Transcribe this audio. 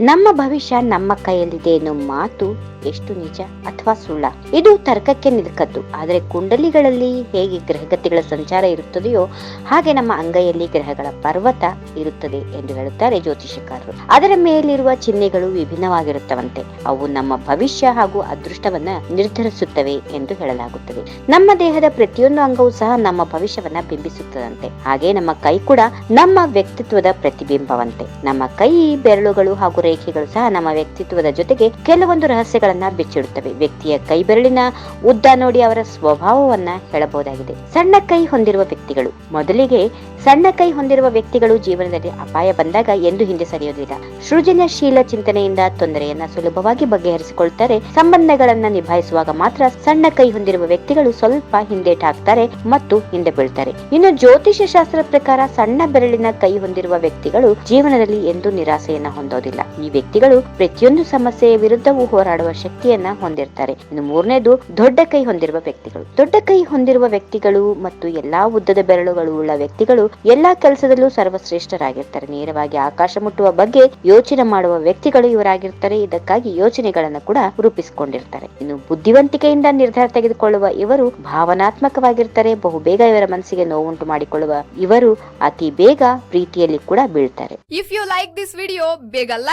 ನಮ್ಮ ಭವಿಷ್ಯ ನಮ್ಮ ಕೈಯಲ್ಲಿದೆ ಎನ್ನುವ ಮಾತು ಎಷ್ಟು ನಿಜ ಅಥವಾ ಸುಳ್ಳ? ಇದು ತರ್ಕಕ್ಕೆ ನಿಲುಕದ್ದು. ಆದರೆ ಕುಂಡಲಿಗಳಲ್ಲಿ ಹೇಗೆ ಗ್ರಹಗತಿಗಳ ಸಂಚಾರ ಇರುತ್ತದೆಯೋ ಹಾಗೆ ನಮ್ಮ ಅಂಗೈಯಲ್ಲಿ ಗ್ರಹಗಳ ಪರ್ವತ ಇರುತ್ತದೆ ಎಂದು ಹೇಳುತ್ತಾರೆ ಜ್ಯೋತಿಷಕಾರರು ಅದರ ಮೇಲಿರುವ ಚಿಹ್ನೆಗಳು ವಿಭಿನ್ನವಾಗಿರುತ್ತವಂತೆ. ಅವು ನಮ್ಮ ಭವಿಷ್ಯ ಹಾಗೂ ಅದೃಷ್ಟವನ್ನ ನಿರ್ಧರಿಸುತ್ತವೆ ಎಂದು ಹೇಳಲಾಗುತ್ತದೆ. ನಮ್ಮ ದೇಹದ ಪ್ರತಿಯೊಂದು ಅಂಗವೂ ಸಹ ನಮ್ಮ ಭವಿಷ್ಯವನ್ನ ಬಿಂಬಿಸುತ್ತದಂತೆ. ಹಾಗೆ ನಮ್ಮ ಕೈ ಕೂಡ ನಮ್ಮ ವ್ಯಕ್ತಿತ್ವದ ಪ್ರತಿಬಿಂಬವಂತೆ. ನಮ್ಮ ಕೈ ಬೆರಳುಗಳು ಹಾಗೂ ರೇಖೆಗಳು ಸಹ ನಮ್ಮ ವ್ಯಕ್ತಿತ್ವದ ಜೊತೆಗೆ ಕೆಲವೊಂದು ರಹಸ್ಯಗಳನ್ನ ಬಿಚ್ಚಿಡುತ್ತವೆ. ವ್ಯಕ್ತಿಯ ಕೈ ಬೆರಳಿನ ಉದ್ದ ನೋಡಿ ಅವರ ಸ್ವಭಾವವನ್ನ ಹೇಳಬಹುದಾಗಿದೆ. ಸಣ್ಣ ಕೈ ಹೊಂದಿರುವ ವ್ಯಕ್ತಿಗಳು. ಮೊದಲಿಗೆ ಸಣ್ಣ ಕೈ ಹೊಂದಿರುವ ವ್ಯಕ್ತಿಗಳು ಜೀವನದಲ್ಲಿ ಅಪಾಯ ಬಂದಾಗ ಎಂದು ಹಿಂದೆ ಸರಿಯೋದಿಲ್ಲ ಸೃಜನಶೀಲ ಚಿಂತನೆಯಿಂದ ತೊಂದರೆಯನ್ನ ಸುಲಭವಾಗಿ ಬಗೆಹರಿಸಿಕೊಳ್ತಾರೆ. ಸಂಬಂಧಗಳನ್ನ ನಿಭಾಯಿಸುವಾಗ ಮಾತ್ರ ಸಣ್ಣ ಕೈ ಹೊಂದಿರುವ ವ್ಯಕ್ತಿಗಳು ಸ್ವಲ್ಪ ಹಿಂದೇಟಾಗ್ತಾರೆ ಮತ್ತು ಹಿಂದೆ ಬೀಳ್ತಾರೆ. ಇನ್ನು ಜ್ಯೋತಿಷ್ಯ ಶಾಸ್ತ್ರದ ಪ್ರಕಾರ ಸಣ್ಣ ಬೆರಳಿನ ಕೈ ಹೊಂದಿರುವ ವ್ಯಕ್ತಿಗಳು ಜೀವನದಲ್ಲಿ ಎಂದು ನಿರಾಸೆಯನ್ನ ಹೊಂದೋದಿಲ್ಲ. ಈ ವ್ಯಕ್ತಿಗಳು ಪ್ರತಿಯೊಂದು ಸಮಸ್ಯೆಯ ವಿರುದ್ಧವೂ ಹೋರಾಡುವ ಶಕ್ತಿಯನ್ನ ಹೊಂದಿರ್ತಾರೆ. ಇನ್ನು ಮೂರನೇದು, ದೊಡ್ಡ ಕೈ ಹೊಂದಿರುವ ವ್ಯಕ್ತಿಗಳು. ದೊಡ್ಡ ಕೈ ಹೊಂದಿರುವ ವ್ಯಕ್ತಿಗಳು ಮತ್ತು ಎಲ್ಲಾ ಉದ್ದದ ಬೆರಳುಗಳು ಉಳ್ಳ ವ್ಯಕ್ತಿಗಳು ಎಲ್ಲಾ ಕೆಲಸದಲ್ಲೂ ಸರ್ವಶ್ರೇಷ್ಠರಾಗಿರ್ತಾರೆ. ನೇರವಾಗಿ ಆಕಾಶ ಮುಟ್ಟುವ ಬಗ್ಗೆ ಯೋಚನೆ ಮಾಡುವ ವ್ಯಕ್ತಿಗಳು ಇವರಾಗಿರ್ತಾರೆ. ಇದಕ್ಕಾಗಿ ಯೋಚನೆಗಳನ್ನು ಕೂಡ ರೂಪಿಸಿಕೊಂಡಿರ್ತಾರೆ. ಇನ್ನು ಬುದ್ಧಿವಂತಿಕೆಯಿಂದ ನಿರ್ಧಾರ ತೆಗೆದುಕೊಳ್ಳುವ ಇವರು ಭಾವನಾತ್ಮಕವಾಗಿರ್ತಾರೆ. ಬಹುಬೇಗ ಇವರ ಮನಸ್ಸಿಗೆ ನೋವುಂಟು ಮಾಡಿಕೊಳ್ಳುವ ಇವರು ಅತಿ ಬೇಗ ಪ್ರೀತಿಯಲ್ಲಿ ಕೂಡ ಬೀಳ್ತಾರೆ. If you like this video ಬೇಗ